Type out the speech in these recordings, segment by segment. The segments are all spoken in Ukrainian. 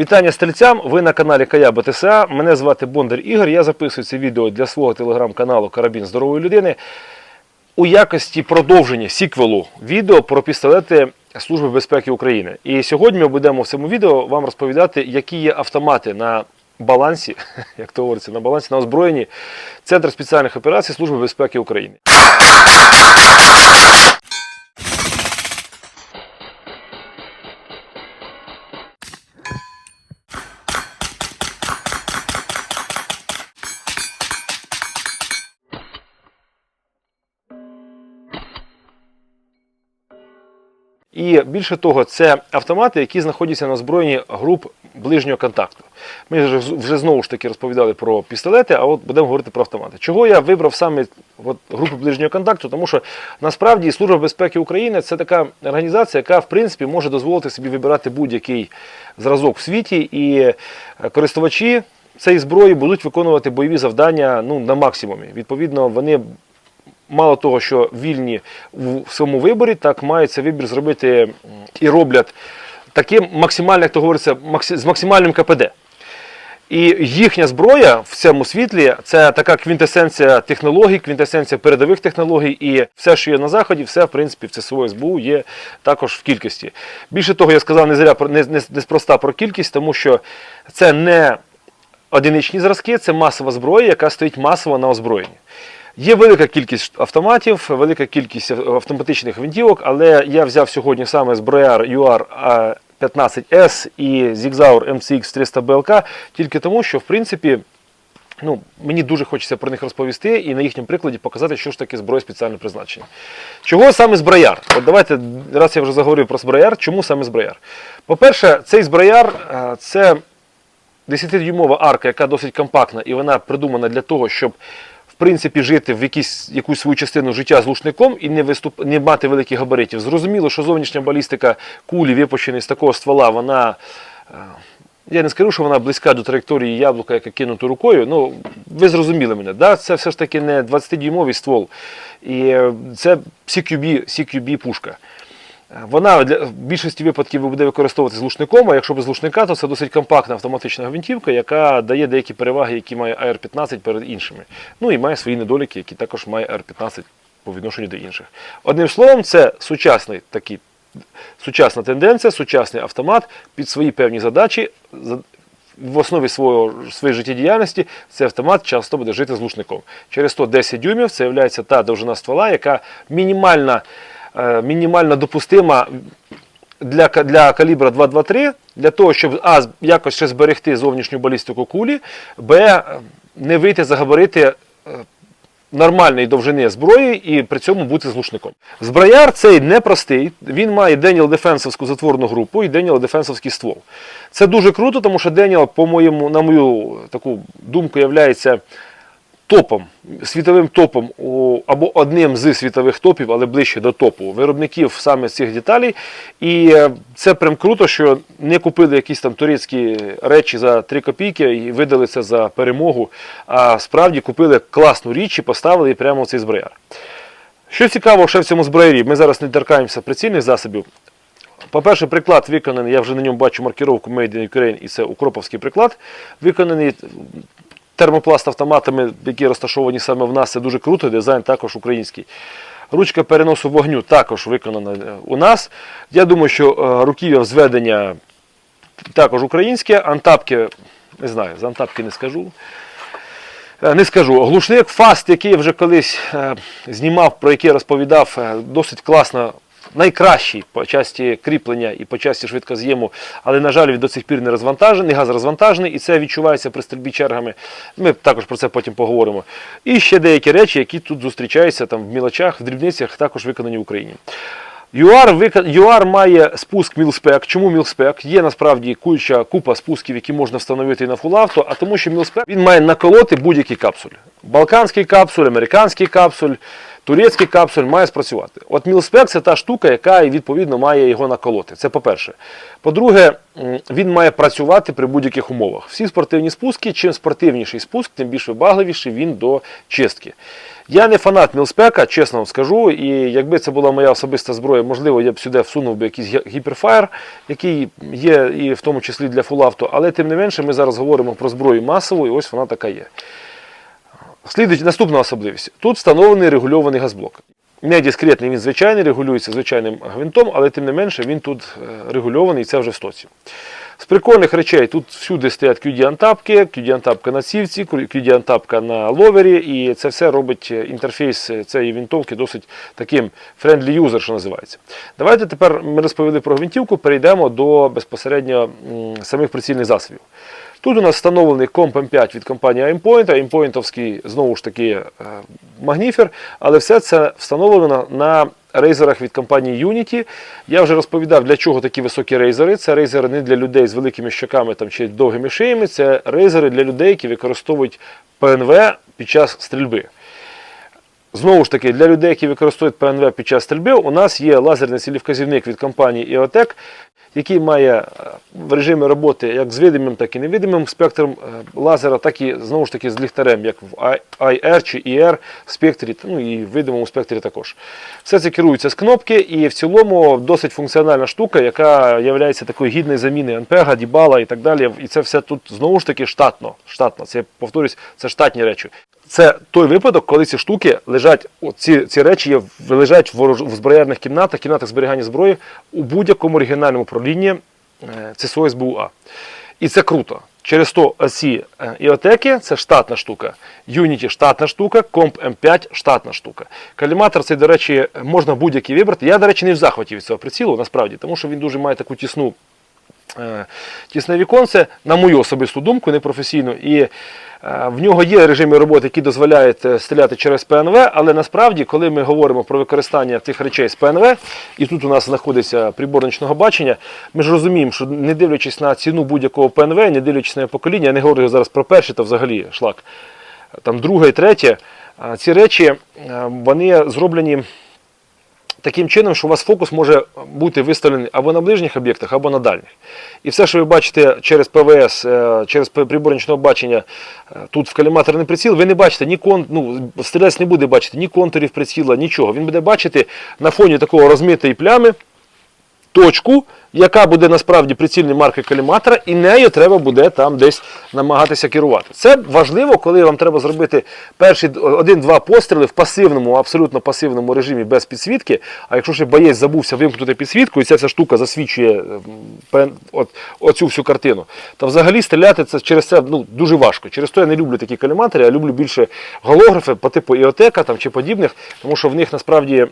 Вітання стрільцям! Ви на каналі Кая БТСА. Мене звати Бондар Ігор. Я записую це відео для свого телеграм-каналу Карабін здорової людини у якості продовження сіквелу відео про пістолети Служби безпеки України. І сьогодні ми будемо в цьому відео вам розповідати, які є автомати на балансі, як то говориться, на балансі на озброєнні Центр спеціальних операцій Служби безпеки України. І більше того, це автомати, які знаходяться на озброєнні груп ближнього контакту. Ми вже, вже знову ж таки розповідали про пістолети, а от будемо говорити про автомати. Чого я вибрав саме от, групи ближнього контакту? Тому що насправді Служба безпеки України це така організація, яка в принципі може дозволити собі вибирати будь-який зразок в світі, і е, користувачі цієї зброї будуть виконувати бойові завдання ну, на максимумі. Відповідно, вони мало того, що вільні в своєму виборі, так мають цей вибір зробити і роблять таким максимально, як то говориться, з максимальним КПД. І їхня зброя в цьому світлі це така квінтесенція технологій, квінтесенція передових технологій, і все, що є на заході, все в принципі в ЦСО СБУ є також в кількості. Більше того, я сказав не зря не, не, неспроста про кількість, тому що це не одиничні зразки, це масова зброя, яка стоїть масово на озброєнні. Є велика кількість автоматів, велика кількість автоматичних гвинтівок, але я взяв сьогодні саме зброяр UR 15S і Zigzauer MCX 300 BLK тільки тому, що в принципі. Ну, мені дуже хочеться про них розповісти і на їхньому прикладі показати, що ж таке зброя спеціального призначення. Чого саме зброяр? От давайте, раз я вже заговорив про зброяр, чому саме зброяр? По-перше, цей зброяр е, це 10-дюймова арка, яка досить компактна, і вона придумана для того, щоб принципі жити в якісь, якусь свою частину життя з лушником і не виступ, не мати великих габаритів. Зрозуміло, що зовнішня балістика кулі, випущеної з такого ствола, вона. е, Я не скажу, що вона близька до траєкторії яблука, яка кинута рукою. Ну, ви зрозуміли мене. Да? Це все ж таки не 20-дюймовий ствол. І е, це CQB, CQB пушка. Вона для в більшості випадків буде використовуватися з глушником, а якщо без глушника, то це досить компактна автоматична гвинтівка, яка дає деякі переваги, які має AR-15 перед іншими. Ну і має свої недоліки, які також має AR-15 по відношенню до інших. Одним словом, це сучасний такий, сучасна тенденція, сучасний автомат під свої певні задачі. В основі свого, своєї життєдіяльності цей автомат часто буде жити з глушником. Через то 10 дюймів це є та довжина ствола, яка мінімальна, мінімально допустима для, для калібра 223, для того, щоб а, якось ще зберегти зовнішню балістику кулі, б, е, не вийти за габарити е, нормальної довжини зброї і при цьому бути з глушником. Зброяр цей непростий, він має Деніел Дефенсовську затворну групу і Деніел Дефенсовський ствол. Це дуже круто, тому що Деніел, по-моєму, на мою таку думку, являється топом, світовим топом, або одним з світових топів, але ближче до топу виробників саме цих деталей. І е, це прям круто, що не купили якісь там турецькі речі за 3 копійки і видали це за перемогу, а справді купили класну річ і поставили прямо в цей зброяр. Що цікаво ще в цьому зброярі, ми зараз не торкаємося прицільних засобів. По-перше, приклад виконаний, я вже на ньому бачу маркировку Made in Ukraine, і це укроповський приклад. Виконаний термопласт автоматами, які розташовані саме в нас, це дуже круто, дизайн також український. Ручка переносу вогню також виконана е, у нас. Я думаю, що е, руків'я зведення також українське, антапки, не знаю, за антапки не скажу. Е, Не скажу. Глушник Фаст, який я вже колись знімав, про який розповідав, досить класно. Найкращий по часті кріплення і по часті швидкоз'єму, але, на жаль, він до цих пір не розвантажений, газ розвантажений, і це відчувається при стрільбі чергами. Ми також про це потім поговоримо. І ще деякі речі, які тут зустрічаються там, в мілочах, в дрібницях, також виконані в Україні. UR, вика- має спуск мілспек. Чому мілспек? Є насправді куча купа спусків, які можна встановити і на фулавто, а тому, що мілспек він має наколоти будь-який капсуль. Балканський капсуль, американський капсуль, турецький капсуль має спрацювати. От мілспек це та штука, яка відповідно має його наколоти. Це по-перше. По-друге, він має працювати при будь-яких умовах. Всі спортивні спуски, чим спортивніший спуск, тим більш вибагливіший він до чистки. Я не фанат мілспека, чесно вам скажу. І якби це була моя особиста зброя, можливо, я б сюди всунув би якийсь гі- гіперфаєр, який є і в тому числі для фулавто. Але тим не менше, ми зараз говоримо про зброю масову, і ось вона така є. Слідуючи, наступна особливість. Тут встановлений регульований газблок. Не дискретний, він звичайний, регулюється звичайним гвинтом, але тим не менше він тут е, регульований, і це вже в стоці. З прикольних речей тут всюди стоять QD-антапки, QD-антапка на цівці, QD-антапка на ловері, і це все робить е, інтерфейс е, цієї винтовки досить таким friendly user, що називається. Давайте тепер ми розповіли про гвинтівку, перейдемо до безпосередньо самих прицільних засобів. Тут у нас встановлений комп М5 від компанії Aimpoint, Aimpointовський, знову ж таки, е, магніфер, але все це встановлено на рейзерах від компанії Unity. Я вже розповідав, для чого такі високі рейзери. Це рейзери не для людей з великими щоками там, чи довгими шиями, це рейзери для людей, які використовують ПНВ під час стрільби. Знову ж таки, для людей, які використовують ПНВ під час стрільби, у нас є лазерний цілівказівник від компанії EOTech, який має е, в режимі роботи як з видимим, так і невидимим спектром е, лазера, так і знову ж таки з ліхтарем, як в IR чи IR спектрі, ну і в видимому спектрі також. Все це керується з кнопки, і в цілому досить функціональна штука, яка є такою гідною заміною Анпега, Дібала і так далі. І це все тут знову ж таки штатно. штатно. Це повторюсь, це штатні речі. Це той випадок, коли ці штуки лежать, ці, ці речі лежать в, в зброярних кімнатах, кімнатах зберігання зброї у будь-якому регіональному управлінні е, ЦСО СБУА. І це круто. Через то ці е, іотеки це штатна штука, Unity штатна штука, Comp M5 штатна штука. Каліматор цей, до речі, можна будь-який вибрати. Я, до речі, не в захваті від цього прицілу, насправді, тому що він дуже має таку тісну тісне віконце, на мою особисту думку, непрофесійну. І е, в нього є режими роботи, які дозволяють е, стріляти через ПНВ, але насправді, коли ми говоримо про використання тих речей з ПНВ, і тут у нас знаходиться прибор нічного бачення, ми ж розуміємо, що не дивлячись на ціну будь-якого ПНВ, не дивлячись на покоління, я не говорю зараз про перші, то взагалі шлак, там друге і третє, ці речі е, вони зроблені таким чином, що у вас фокус може бути виставлений або на ближніх об'єктах, або на дальніх. І все, що ви бачите через ПВС, е, через прибор нічного бачення е, тут в каліматорний приціл, ви не бачите ні кон, ну, стрілець не буде бачити ні контурів приціла, нічого. Він буде бачити на фоні такого розмитої плями точку, яка буде насправді прицільною маркою каліматора, і нею треба буде там десь намагатися керувати. Це важливо, коли вам треба зробити перші один-два постріли в пасивному, абсолютно пасивному режимі без підсвітки. А якщо ще боєць забувся вимкнути підсвітку, і ця вся штука засвідчує ем, от, оцю всю картину, то взагалі стріляти це через це ну, дуже важко. Через то я не люблю такі каліматори, я люблю більше голографи по типу іотека там, чи подібних, тому що в них насправді.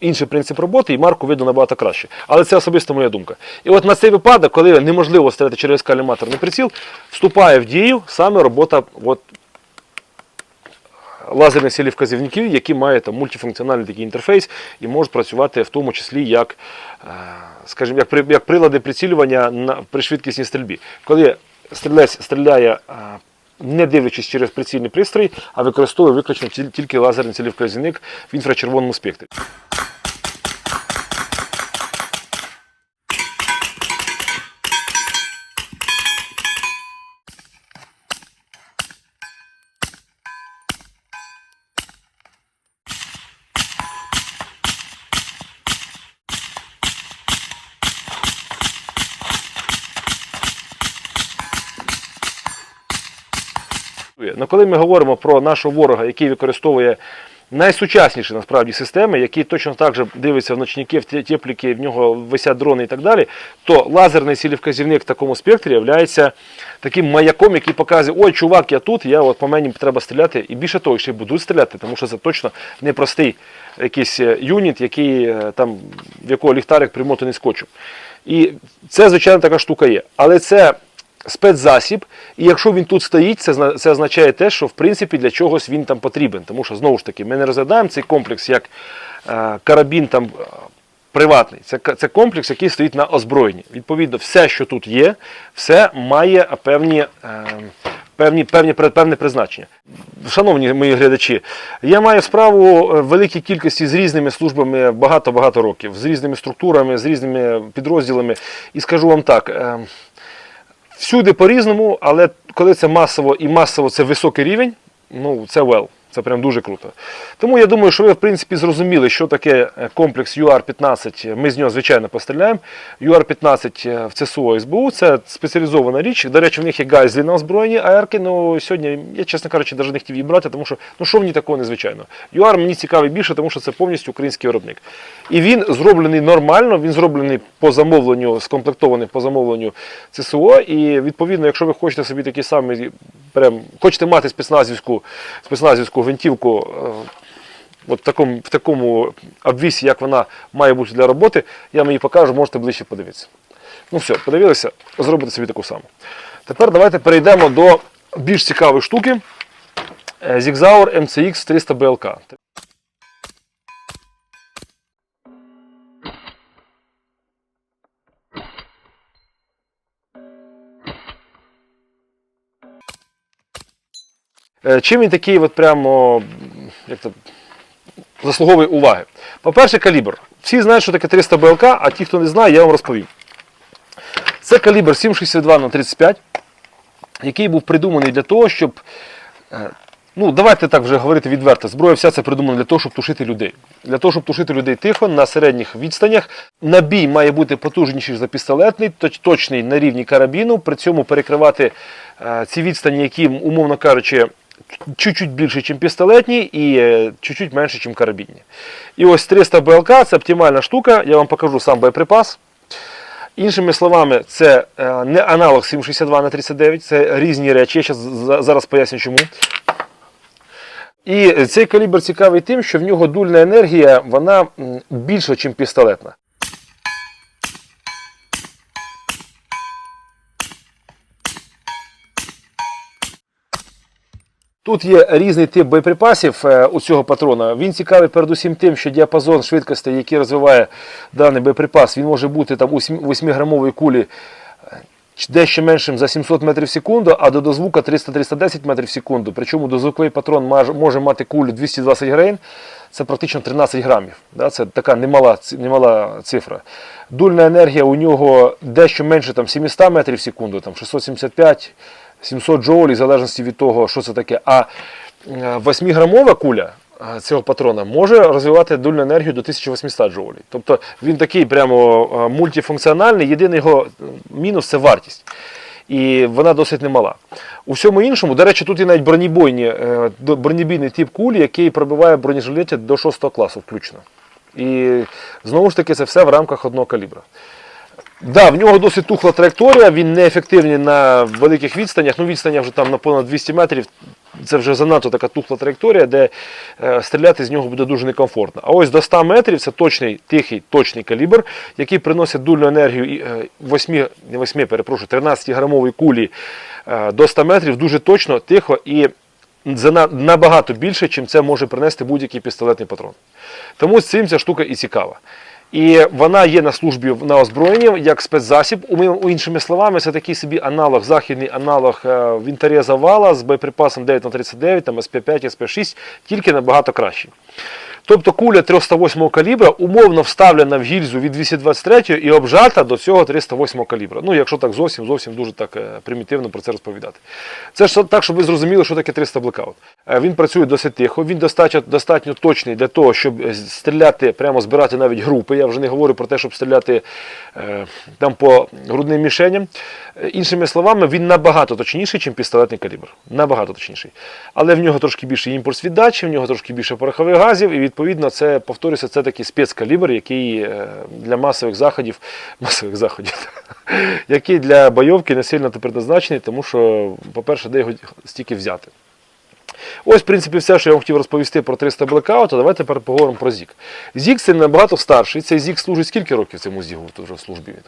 Інший принцип роботи і марку видно набагато краще. Але це особисто моя думка. І от на цей випадок, коли неможливо стріляти через каліматорний приціл, вступає в дію саме робота от, лазерних сілів вказівників, які мають мультифункціональний такий інтерфейс і можуть працювати в тому числі як, е, скажімо, як, як прилади прицілювання на, при швидкісній стрільбі. Коли стрілець стріляє. Не дивлячись через прицільний пристрій, а використовує виключно тільки лазерний цілівказівник в інфрачервоному спектрі. Ну, коли ми говоримо про нашого ворога, який використовує найсучасніші насправді системи, які точно так же дивиться в ночники, в те- тепліки, в нього висять дрони і так далі, то лазерний цілівказівник в такому спектрі є таким маяком, який показує, ой, чувак, я тут, я от по мені треба стріляти. І більше того, ще й будуть стріляти, тому що це точно непростий якийсь е, юніт, який е, там, в якого ліхтарик примотаний скотчем. І це, звичайно, така штука є. Але це спецзасіб, і якщо він тут стоїть, це, це означає те, що в принципі для чогось він там потрібен. Тому що знову ж таки ми не розглядаємо цей комплекс як е, карабін там. е, Приватний, це, це комплекс, який стоїть на озброєнні. Відповідно, все, що тут є, все має певні, е, певні, певні, певне призначення. Шановні мої глядачі, я маю справу е, в великій кількості з різними службами багато-багато років, з різними структурами, з різними підрозділами. І скажу вам так. Всюди по-різному, але коли це масово і масово це високий рівень, ну це well. Це прям дуже круто. Тому я думаю, що ви в принципі зрозуміли, що таке е, комплекс UR-15. Ми з нього, звичайно, постріляємо. UR-15 в ЦСУ СБУ це спеціалізована річ. До речі, в них є гайзлі на озброєнні АРки. Ну сьогодні я, чесно кажучи, навіть не хотів її брати, тому що ну що в ній такого незвичайного. UR мені цікавий більше, тому що це повністю український виробник. І він зроблений нормально, він зроблений по замовленню, скомплектований по замовленню ЦСО. І відповідно, якщо ви хочете собі такі самі, прям хочете мати спецназівську, спецназівську гвинтівку. е, От в такому, в такому обвісі, як вона має бути для роботи, я вам її покажу, можете ближче подивитися. Ну все, подивилися, зробите собі таку саму. Тепер давайте перейдемо до більш цікавої штуки. Е, Zigzauer MCX 300 BLK. Чим він такий от прямо як то, заслуговує уваги? По-перше, калібр. Всі знають, що таке 300 БЛК, а ті, хто не знає, я вам розповім. Це калібр 7,62 на 35, який був придуманий для того, щоб. е, Ну, давайте так вже говорити відверто. Зброя вся це придумана для того, щоб тушити людей. Для того, щоб тушити людей тихо на середніх відстанях. Набій має бути потужніший за пістолетний, точний на рівні карабіну, при цьому перекривати е, ці відстані, які, умовно кажучи, чуть-чуть більше, ніж пістолетні, і е, чуть-чуть менше, ніж карабінні. І ось 300 БЛК це оптимальна штука. Я вам покажу сам боєприпас. Іншими словами, це е, не аналог 762 на 39, це різні речі. Я щас, за- зараз поясню чому. І цей калібр цікавий тим, що в нього дульна енергія вона більша, ніж пістолетна. Тут є різний тип боєприпасів е, у цього патрона. Він цікавий передусім тим, що діапазон швидкостей, який розвиває даний боєприпас, він може бути там у 8-грамовій кулі дещо меншим за 700 метрів в секунду, а до дозвука 300-310 метрів в секунду. Причому дозвуковий патрон може мати кулю 220 грейн, це практично 13 грамів. Це така немала, немала цифра. Дульна енергія у нього дещо менше там, 700 метрів в секунду, там 675 700 джоулів, в залежності від того, що це таке. А 8-грамова куля е, цього патрона може розвивати дульну енергію до 1800 джоулів. Тобто він такий прямо е, мультифункціональний, єдиний його е, мінус це вартість. І вона досить немала. У всьому іншому, до речі, тут є навіть бронебойні, е, бронебійний тип кулі, який пробиває бронежилеті до 6 класу включно. І знову ж таки, це все в рамках одного калібра. Да, в нього досить тухла траєкторія, він неефективний на великих відстанях. Ну, відстаня вже там на понад 200 метрів. Це вже занадто така тухла траєкторія, де е, стріляти з нього буде дуже некомфортно. А ось до 100 метрів це точний, тихий, точний калібр, який приносить дульну енергію і, е, 8, не 8, перепрошую, 13-грамової кулі е, до 100 метрів дуже точно, тихо і набагато більше, чим це може принести будь-який пістолетний патрон. Тому з цим ця штука і цікава. І вона є на службі на озброєнні як спецзасіб. У, ми- іншими словами, це такий собі аналог, західний аналог е, вінтареза вала з боєприпасом 9 на 39 там СП5, СП6, тільки набагато кращий. Тобто куля 308 калібра умовно вставлена в гільзу від 223 і обжата до цього 308 калібра. Ну, якщо так зовсім зовсім дуже так е, примітивно про це розповідати. Це ж так, щоб ви зрозуміли, що таке 300 блекаут. Е, Він працює досить тихо, він достатньо, достатньо точний для того, щоб е, стріляти, прямо збирати навіть групи. Я вже не говорю про те, щоб стріляти там по грудним мішеням. Іншими словами, він набагато точніший, ніж пістолетний калібр. Набагато точніший. Але в нього трошки більше імпульс віддачі, в нього трошки більше порохових газів, і відповідно це повторюся, це такий спецкалібр, який е, для масових заходів, масових заходів, який для бойовки не сильно предназначений, тому що, по-перше, де його стільки взяти. Ось, в принципі, все, що я вам хотів розповісти про 300 Blackout, а давайте тепер поговоримо про ЗІК. ЗІК це набагато старший. Цей ЗІК служить скільки років цьому ЗІГу тут вже в службі він?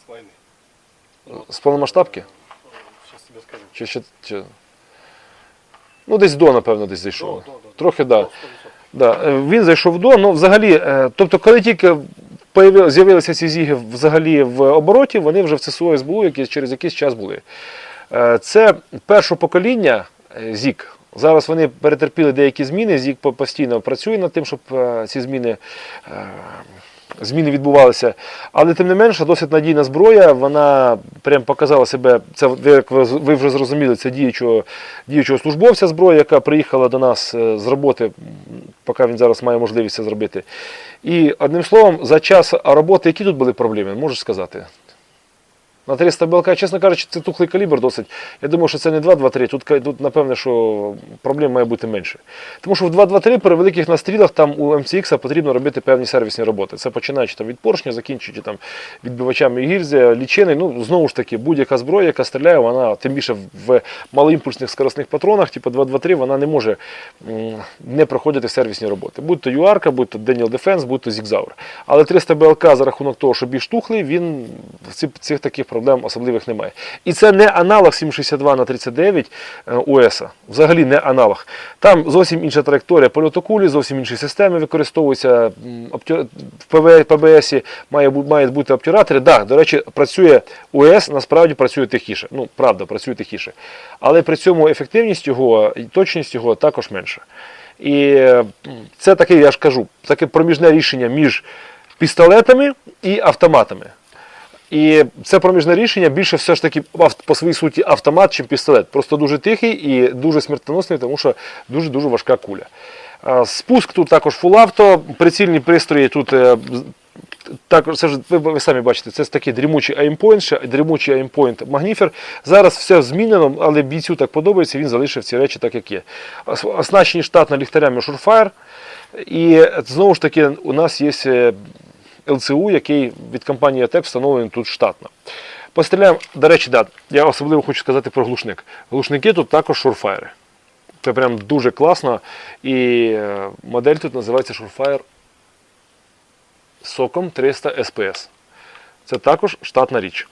С войны. З повномасштабки? Сейчас тебе скажу. Чи, ще- чи... Ну, десь до, напевно, десь зайшов. До, до, до. Трохи. Да. Да, е, він зайшов до, ну взагалі, е, тобто, коли тільки з'явилися ці зіги взагалі в обороті, вони вже в ЦСУ СБУ якісь, через якийсь час були. Е, Це перше покоління ЗІК. Зараз вони перетерпіли деякі зміни. ЗІК постійно працює над тим, щоб ці зміни зміни відбувалися. Але тим не менше, досить надійна зброя, вона прям показала себе. Це як ви вже зрозуміли, це діючого, діючого службовця зброя, яка приїхала до нас е, з роботи, поки він зараз має можливість це зробити. І одним словом, за час роботи, які тут були проблеми, можеш сказати? На 300 БЛК, чесно кажучи, це тухлий калібр досить. Я думаю, що це не 2-2-3. Тут, тут напевне, що проблем має бути менше. Тому що в 2-2-3 при великих настрілах там у MCX потрібно робити певні сервісні роботи. Це починаючи там, від поршня, закінчуючи там, відбивачами гільзи, лічини. Ну, знову ж таки, будь-яка зброя, яка стріляє, вона тим більше в малоімпульсних скоростних патронах, типу 2-2-3, вона не може не проходити сервісні роботи. Будь то ЮАРКа, будь то Daniel Defense, будь то Зігзаур. Але 300 БЛК за рахунок того, що більш тухлий, він цих, цих таких проблем особливих немає. І це не аналог 762 на 39 е, ОС. Взагалі не аналог. Там зовсім інша траєкторія польоту кулі, зовсім інші системи використовуються. В ПБС має, мають бути обтюратори. Да, до речі, працює ОС, насправді працює тихіше. Ну, правда, працює тихіше. Але при цьому ефективність його і точність його також менша. І це таке, я ж кажу, таке проміжне рішення між пістолетами і автоматами. І це проміжне рішення більше все ж таки по своїй суті автомат, чим пістолет. Просто дуже тихий і дуже смертоносний, тому що дуже-дуже важка куля. Спуск тут також full авто, прицільні пристрої тут. е, Також це ж ви, самі бачите, це такий дрімучий ще дрімучий aimpoint Magnifer. Зараз все змінено, але бійцю так подобається, він залишив ці речі так, як є. Оснащені штатно ліхтарями Surefire. І знову ж таки, у нас є е, ЛЦУ, який від компанії АТЕК встановлений тут штатно. Постріляємо, до речі, да, я особливо хочу сказати про глушник. Глушники тут також шурфайри. Це прям дуже класно. І е, модель тут називається Surefire соком 300 SPS. Це також штатна річ.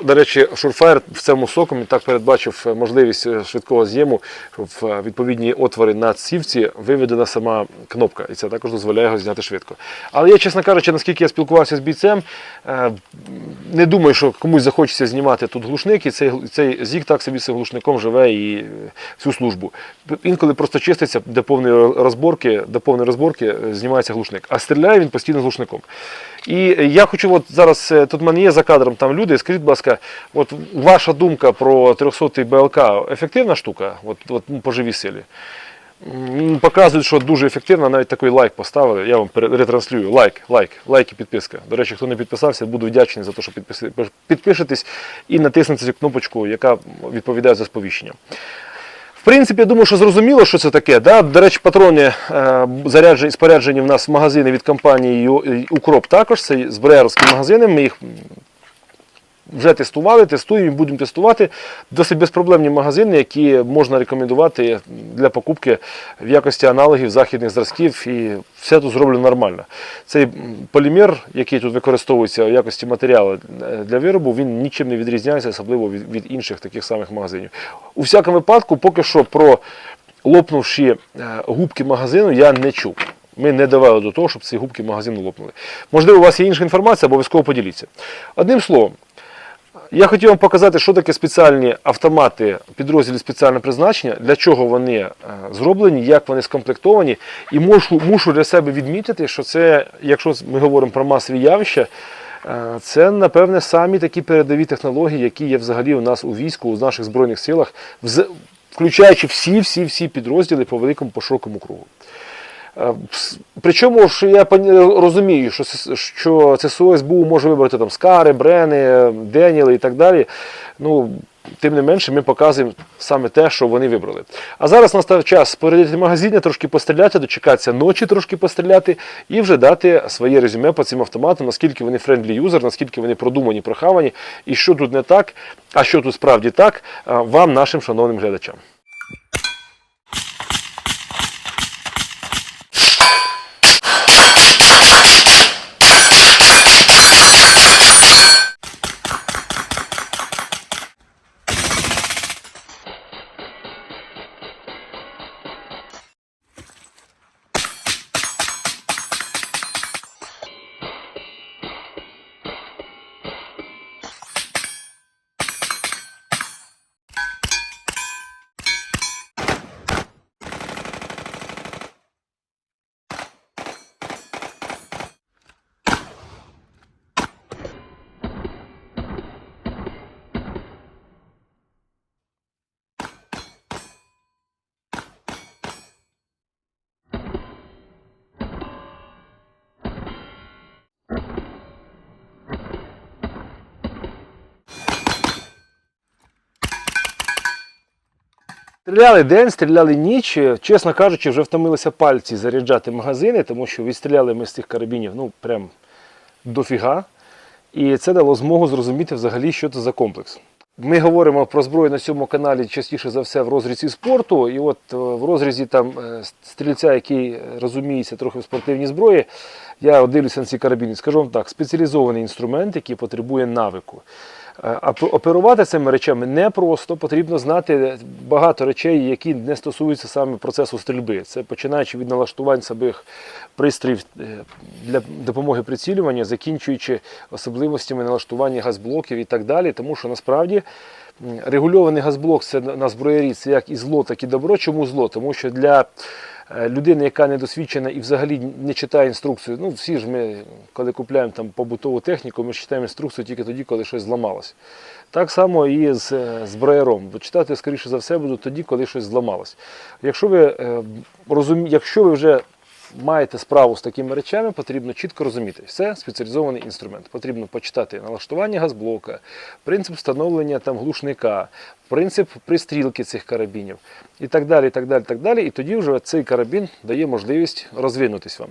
До речі, Surefire в цьому соком так передбачив е, можливість е, швидкого з'єму, в е, відповідні отвори на цівці виведена сама кнопка, і це також дозволяє його зняти швидко. Але я, чесно кажучи, наскільки я спілкувався з бійцем, не думаю, що комусь захочеться знімати тут глушник, і цей, цей зік так собі цим глушником живе і всю службу. Інколи просто чиститься до повної розборки, до повної розборки знімається глушник, а стріляє він постійно з глушником. І я хочу, от зараз е, тут в мене є за кадром там люди. Скажіть, будь ласка, от ваша думка про 300-й БЛК ефективна штука? От, от ну, по живій силі? Показують, що дуже ефективно, навіть такий лайк поставили. Я вам ретранслюю. Лайк, лайк, лайк і підписка. До речі, хто не підписався, буду вдячний за те, що підпишетесь і натиснете цю кнопочку, яка відповідає за сповіщення. Принципі, я думаю, що зрозуміло, що це таке. Да? До речі, патрони е, заряджені, споряджені в нас в магазини від компанії Укроп також. Це зброярські магазини. Ми їх вже тестували, тестуємо і будемо тестувати. Досить безпроблемні магазини, які можна рекомендувати для покупки в якості аналогів західних зразків, і все тут зроблено нормально. Цей полімер, який тут використовується в якості матеріалу е, для виробу, він нічим не відрізняється, особливо від, інших таких самих магазинів. У всякому випадку, поки що про лопнувші е, губки магазину я не чув. Ми не довели до того, щоб ці губки магазину лопнули. Можливо, у вас є інша інформація, обов'язково поділіться. Одним словом, я хотів вам показати, що таке спеціальні автомати підрозділів спеціального призначення, для чого вони е, зроблені, як вони скомплектовані. І мушу, мушу для себе відмітити, що це, якщо ми говоримо про масові явища, е, це, напевне, самі такі передові технології, які є взагалі у нас у війську, у наших Збройних силах, включаючи всі-всі-всі підрозділи по великому по широкому кругу. Е, Причому ж я розумію, що, що ЦСУ СБУ може вибрати там Скари, Брени, Деніли і так далі. Ну, тим не менше, ми показуємо саме те, що вони вибрали. А зараз настав час спорядити магазини, трошки постріляти, дочекатися ночі, трошки постріляти і вже дати своє резюме по цим автоматам, наскільки вони френдлі юзер, наскільки вони продумані, прохавані, і що тут не так, а що тут справді так, е, вам, нашим шановним глядачам. Стріляли день, стріляли ніч. Чесно кажучи, вже втомилися пальці заряджати магазини, тому що відстріляли ми з цих карабінів ну, прям дофіга. І це дало змогу зрозуміти взагалі, що це за комплекс. Ми говоримо про зброю на цьому каналі частіше за все в розрізі спорту. І от е, в розрізі там е, стрільця, який розуміється трохи в спортивній зброї, я дивлюся на ці карабіни. Скажу вам так, спеціалізований інструмент, який потребує навику. Е, оперувати цими речами непросто, потрібно знати багато речей, які не стосуються саме процесу стрільби. Це починаючи від налаштувань самих пристроїв е, для допомоги прицілювання, закінчуючи особливостями налаштування газблоків і так далі. Тому що насправді регульований газблок це на зброярі це як і зло, так і добро. Чому зло? Тому що для е, людини, яка не досвідчена і взагалі не читає інструкцію, ну всі ж ми, коли купуємо там побутову техніку, ми читаємо інструкцію тільки тоді, коли щось зламалося. Так само і з е, зброяром. Бо читати, скоріше за все, буду тоді, коли щось зламалось. Якщо ви, е, розумі... Якщо ви вже маєте справу з такими речами, потрібно чітко розуміти. Це спеціалізований інструмент. Потрібно почитати налаштування газблока, принцип встановлення там глушника, принцип пристрілки цих карабінів і так далі. І так далі, так далі. І тоді вже цей карабін дає можливість розвинутись вам.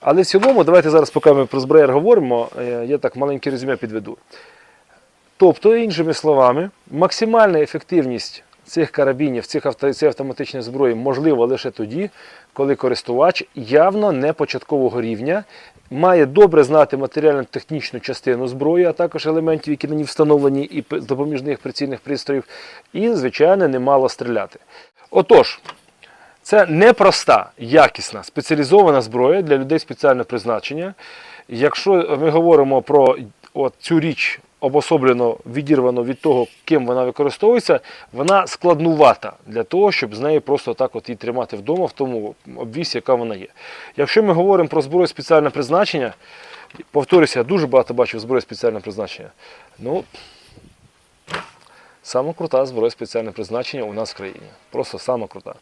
Але в цілому, давайте зараз, поки ми про зброяр говоримо, е, я так маленьке резюме підведу. Тобто, іншими словами, максимальна ефективність цих карабінів, цих авто, цієї автоматичної зброї можлива лише тоді, коли користувач явно не початкового рівня, має добре знати матеріально-технічну частину зброї, а також елементів, які на ній встановлені, і допоміжних прицільних пристроїв, і, звичайно, немало стріляти. Отож, це непроста, якісна, спеціалізована зброя для людей спеціального призначення. Якщо ми говоримо про от цю річ обособлено відірвано від того, ким вона використовується, вона складнувата для того, щоб з нею просто так от її тримати вдома в тому обвісі, яка вона є. Якщо ми говоримо про зброю спеціального призначення, повторюся, я дуже багато бачив зброї спеціального призначення. Ну, сама крута зброя спеціального призначення у нас в країні. Просто сама крута.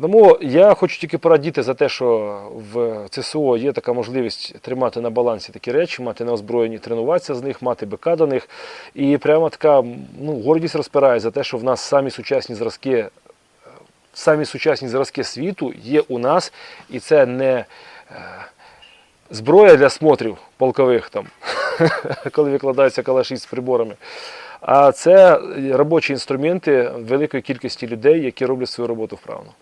Тому я хочу тільки порадіти за те, що в ЦСО є така можливість тримати на балансі такі речі, мати на озброєнні, тренуватися з них, мати БК до них. І прямо така ну, гордість розпирає за те, що в нас самі сучасні зразки, самі сучасні зразки світу є у нас, і це не е, зброя для смотрів полкових, там, коли викладаються калаші з приборами. А це робочі інструменти великої кількості людей, які роблять свою роботу вправно.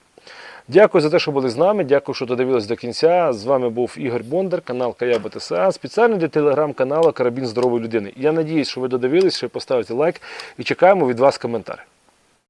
Дякую за те, що були з нами. Дякую, що додивились до кінця. З вами був Ігор Бондар, канал Кая БТСА, спеціально для телеграм-каналу Карабін здорової людини. Я надіюсь, що ви додивились, що ви поставите лайк і чекаємо від вас коментар.